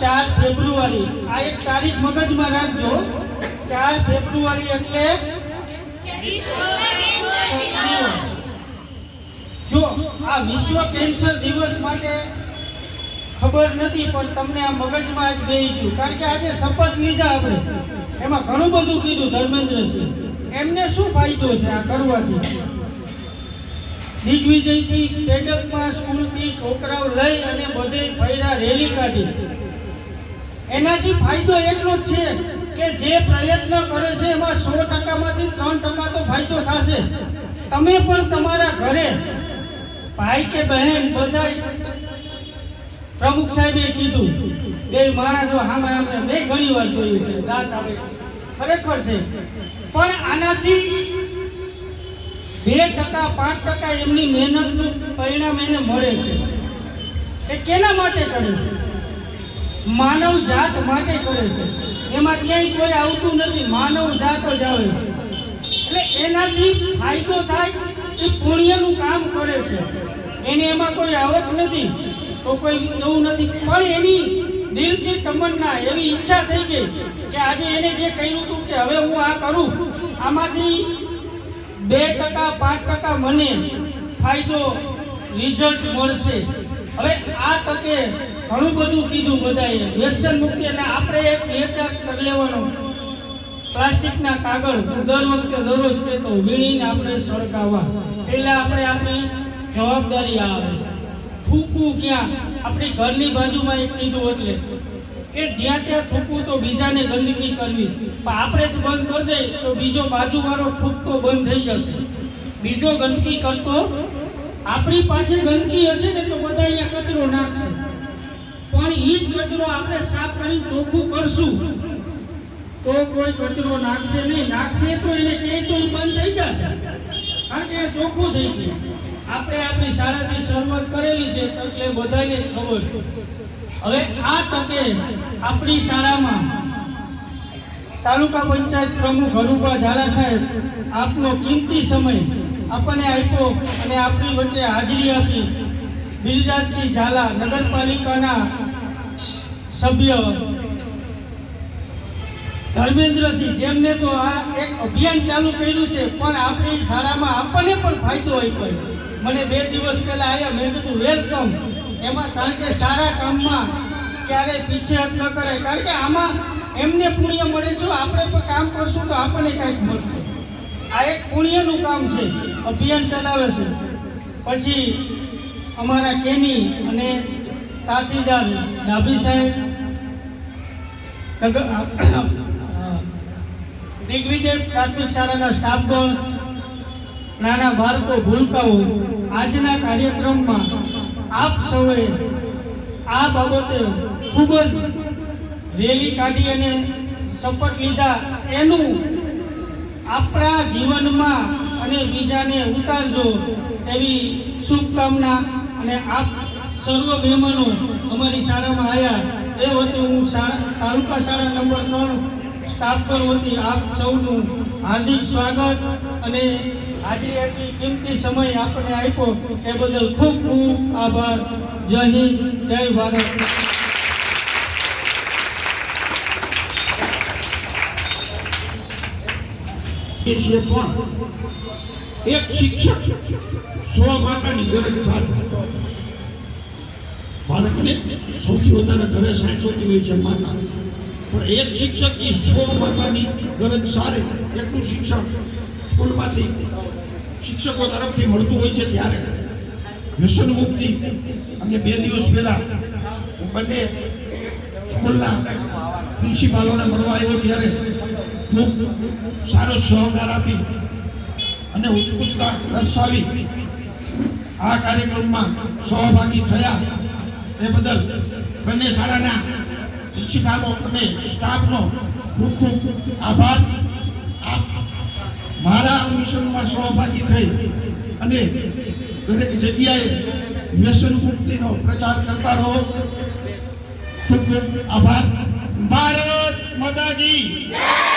ચાર ફેબ્રુઆરી. આ એક તારીખ મગજમાં રાખજો. ચાર ફેબ્રુઆરી એટલે. જો, આ વિશ્વ કેન્સર દિવસ માટે ખબર નથી, પણ તમને આ મગજમાં જ ગઈ ગયું. કારણ કે આજે શપથ લીધા આપણે. એમાં ઘણું બધું કીધું ધર્મેન્દ્રસિંહ. એમને શું ફાયદો છે આ કરવાથી? દિગ્વિજયથી પેડકમાં સ્કૂલથી છોકરાઓ લઈ અને બધે ફૈરા રેલી કાઢી. એનાથી ફાયદો એટલો જ છે કે જે પ્રયત્ન કરે છે એમાં સો ટકામાંથી ત્રણ ટકા તો ફાયદો થશે. તમે પણ તમારા ઘરે ભાઈ કે બહેન બધાય પ્રમુખ સાહેબે કીધું બે મારા જો હામે હામે મેં ઘણી વાર જોયું છે, દાંત આવે. ખરેખર છે. પણ આનાથી બે ટકા, પાંચ ટકા એમની મહેનતનું પરિણામ એને મળે છે. એ કેના માટે કરે છે? માનવ જાત માટે કરે છે. એમાં ક્યાંય કોઈ આવતું નથી, માનવ જાત જ આવે છે. એટલે એનાથી ફાયદો થાય એ પુણ્યનું કામ કરે છે. એને એમાં કોઈ આવક નથી, તો કોઈ એવું નથી. પણ એની દિલથી તમન્ના, એવી ઈચ્છા થઈ ગઈ કે આજે એને જે કહ્યું હતું કે હવે હું આ કરું, આમાંથી બે ટકા, પાંચ ટકા મને ફાયદો રિઝલ્ટ મળશે. હવે આ તકે ઘણું બધું કીધું બધાએ. વ્યસન મુક્તિ એટલે આપણે એક વિચાર કરી લેવાનો. પ્લાસ્ટિકના કાગળ હું દર વખતે દરરોજ કહેતો વીણીને આપણે સળગાવવા. એટલે આપણે આપણી જવાબદારી આવે છે. થૂકવું ક્યાં? આપણી ઘરની બાજુમાં એક કીધું એટલે કે જ્યાં ત્યાં થૂકવું તો બીજાને ગંદકી કરવી. પણ આપણે જ બંધ કરી દઈએ તો બીજો બાજુવાળો થૂકતો બંધ થઈ જશે. બીજો ગંદકી કરતો આપણી પાસે ગંદકી હશે ને તો બધા અહીંયા કચરો નાખશે. પણ એ જ કચરો આપણે સાફ કરીને ચોખ્ખું કરશું. તો કોઈ કચરો નાખશે નહીં. નાખશે તો એને કહે તો બંધ થઈ જશે. કારણ કે ચોખ્ખું થઈ ગયું. આપણે આપણી શાળાથી શરૂઆત કરેલી છે, એટલે બધાને ખબર છે. હવે આ તકે આપણી શાળામાં તાલુકા પંચાયત પ્રમુખ હરુભા ઝાલા સાહેબ આપનો કિંમતી સમય આપણને આપ્યો અને આપણી વચ્ચે હાજરી આપી. દિલરાજસિંહ ઝાલા નગરપાલિકાના સભ્ય. ધર્મેન્દ્રસિંહ, જેમને તો આ એક અભિયાન ચાલુ કર્યું છે, પણ આપણી શાળામાં આપણને પણ ફાયદો આપ્યો. મને બે દિવસ પહેલા આવ્યા મેં કીધું વેલકમ એમાં કારણ કે સારા કામમાં ક્યારેય પીછેહટ ન કરે કારણ કે આમાં એમને પુણ્ય મળે છે આપણે પણ કામ કરશું તો આપણને કાંઈક મળશે. આ એક પુણ્યનું કામ છે. અભિયાન ચલાવે છે. પછી અમારા કેની અને સાથીદાર ડાભી સાહેબ દિગ્વિજય પ્રાથમિક શાળાના સ્ટાફગણ નાના બાળકો ભૂલકાઓ, આજના કાર્યક્રમમાં આપ સૌએ આ બાબતે ખૂબ જ રેલી કાઢી અને શપથ લીધા. એનું આપણા જીવનમાં અને બીજાને ઉતારજો એવી શુભકામના અને આપ સર્વ મહેમાનો અમારી શાળામાં આવ્યા એ વતી હું શાળા, તાલુકા શાળા નંબર ત્રણ સ્ટાફ પર વતી આપ સૌનું હાર્દિક સ્વાગત અને હાજરી આપી કિંમતી સમય આપણને આપ્યો એ બદલ ખૂબ ખૂબ આભાર. જય હિન્દ, જય ભારત. એ છીએ પણ એક શિક્ષક સો માતાની ગરજ સારી બાળકને સૌથી વધારે ઘરે સાચવતી હોય છે માતા. પણ એક શિક્ષક એ સો માતાની ગરજ સારે, એટલું શિક્ષણ સ્કૂલમાંથી શિક્ષકો તરફથી મળતું હોય છે ત્યારે. વ્યસન મુક્તિ અને બે દિવસ પહેલા હું બંને સ્કૂલના પ્રિન્સિપાલોને મળવા આવ્યો ત્યારે ખૂબ સારો સહકાર આપી અને ઉત્કૃષ્ટતા દર્શાવી. આ કાર્યક્રમમાં સહભાગી થયા. એ બદલ બંને શાળાના પ્રિન્સિપાલો અને સ્ટાફનો ખૂબ ખૂબ આભાર. મારા મિશનમાં સહભાગી થઈ અને દરેક જગ્યાએ વ્યસન મુક્તિનો પ્રચાર કરતા રહો. ખૂબ ખૂબ આભાર. ભારત માતાજી જય!